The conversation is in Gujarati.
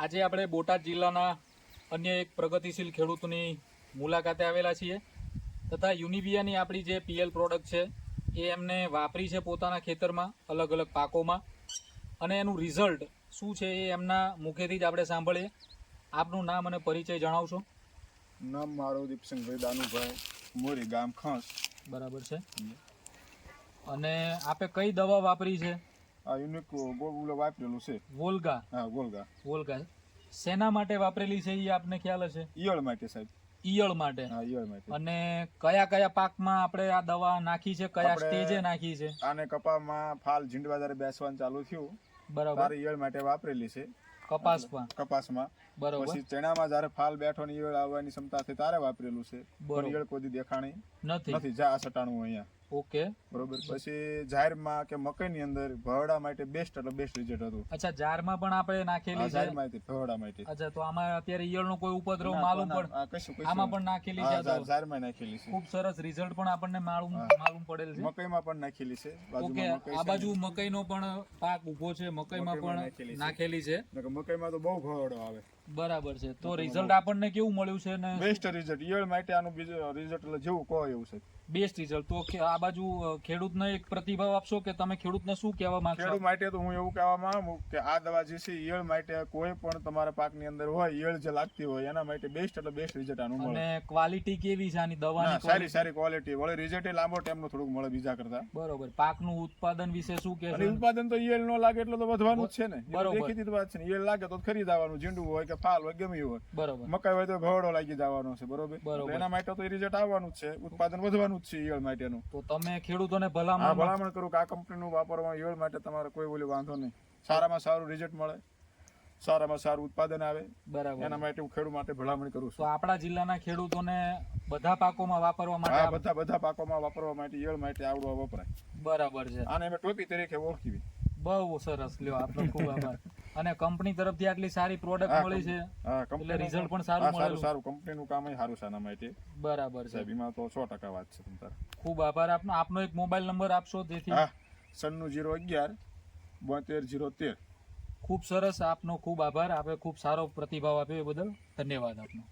આજે આપણે બોટાદ જિલ્લાના અન્ય એક પ્રગતિશીલ ખેડૂતની મુલાકાતે આવેલા છીએ. તથા યુનિબિયાની આપણી જે પીએલ પ્રોડક્ટ છે એ એમને વાપરી છે પોતાના ખેતરમાં અલગ અલગ પાકોમાં. અને એનું રિઝલ્ટ શું છે એ એમના મુખેથી જ આપણે સાંભળીએ. આપનું નામ અને પરિચય જણાવશો. નામ મારું દીપસિંહભાઈ દાનુભાઈ મોરી ગામ ખાસ. બરાબર છે. અને આપે કઈ દવા વાપરી છે? યુનિક ગોળ વાપરેલું છે. વોલ્ગા. હા ગોલગા વોલ્ગા. શેના માટે વાપરેલી છે એ આપને ખ્યાલ હશે? ઈયળ માટે સાહેબ. ઈયળ માટે. ઈયળ માટે. અને કયા કયા પાકમાં આપણે આ દવા નાખી છે કયા સ્ટેજે નાખી છે? આને કપામાં ફાલ ઝીંડવા જ્યારે બેસવાનું ચાલુ થયું. બરાબર. ઈયળ માટે વાપરેલી છે. કપાસમાં. કપાસમાં. બરાબર. પછી ચણામાં જ્યારે ફાલ બેઠો ને ઈયળ આવવાની ક્ષમતા છે ત્યારે વાપરેલું છે. ઈયળ કોઈ દેખાણી નથી. નથી. જા સટાણું અહીંયા. ઓકે. બરોબર. પછી જાહેરમાં કે મકઈની અંદર ભવડા માટે બેસ્ટ એટલે બેસ્ટ રિઝલ્ટ હતું. અચ્છા જારમાં પણ આપણે નાખેલી છે? જાહેરમાં હતી ભવડા માટે. અચ્છા તો આમાં અત્યારે ઈયળનો કોઈ ઉપદ્રવ માલુમ પણ આમાં પણ નાખેલી છે જાહેરમાં નાખેલી છે. ખૂબ સરસ રિઝલ્ટ પણ આપણને માલુમ માલુમ પડેલ છે. મકઈમાં પણ નાખેલી છે. ઓકે આ બાજુ મકઈનો પણ પાક ઊભો છે મકાઈમાં પણ નાખેલી છે. ને મકઈમાં તો બહુ ભવડો આવે. બરાબર છે. તો રિઝલ્ટ આપણને કેવું મળ્યું છે ને? બેસ્ટ રિઝલ્ટ ઈયળ માટે આનું બીજું રિઝલ્ટ એટલે જેવું કહો એવું છે. બેસ્ટ રિઝલ્ટ તો આ બાજુ ખેડૂતને એક પ્રતિભાવ આપશો કે તમે ખેડૂતને શું કહેવા માંગશો? ખેડૂત માટે તો હું એવું કહેવા માંગુ કે આ દવા જે છે ઈયળ માટે કોઈ પણ તમારા પાકની અંદર હોય ઈયળ જે લાગતી હોય એના માટે બેસ્ટ એટલે બેસ્ટ રિઝલ્ટ આનું મળે. અને ક્વોલિટી કેવી છે આની દવાની સારી સારી ક્વોલિટી વળી રિઝલ્ટ લાંબો ટાઈમનો થોડુંક મળે બીજા કરતા. બરોબર. પાકનું ઉત્પાદન વિશે શું અને કહેશો ઉત્પાદન તો ઈયળ નો લાગે એટલે તો વધવાનું જ છે ને. બરોબર. જ વાત છે ને. ઈયળ લાગે તો ખરીદાવાનું ઝીંડું હોય કે ફાલ હોય ગમે હોય. બરોબર. મકાઈ હોય તો ઘવડો લાગી જવાનો છે બરોબર? બરોબર. એના માટે તો રિઝલ્ટ આવવાનું છે. ઉત્પાદન વધવાનું જ છે ઈયળ માટેનું. તો તમે ખેડૂતોને ભલામણ ભલામણ કરું કે આ કંપનીનું વાપરવા ઈયળ માટે તમારે કોઈ બોલી વાંધો નહીં. સારામાં સારું રિઝલ્ટ મળે. સારામાં સારું ઉત્પાદન આવે. બરાબર. એના માટે હું ખેડૂત માટે ભલામણ કરું તો છું આપણા જિલ્લાના ખેડૂતોને બધા પાકોમાં વાપરવા માટે આ બધા બધા પાકોમાં વાપરવા માટે ઈયળ માટે આવડવા વપરાય. બરાબર છે. આને અમે ટોપી તરીકે ઓળખી બહુ સરસ લ્યો આપનો ખૂબ આભાર. અને કંપની તરફથી આટલી સારી પ્રોડક્ટ મળી છે. એટલે રિઝલ્ટ પણ સારું મળેલું. સારું. કંપનીનું કામ સારું છે આના બરાબર છે. સાહેબ તો સો ટકા વાત છે તમ ખૂબ આભાર. આપનો આપનો એક મોબાઈલ નંબર આપશો જેથી સન્નું જીરો અગિયાર બોતેર જીરો તેર. ખૂબ સરસ. આપનો ખૂબ આભાર. આપે ખૂબ સારો પ્રતિભાવ આપ્યો એ બદલ. ધન્યવાદ આપનો.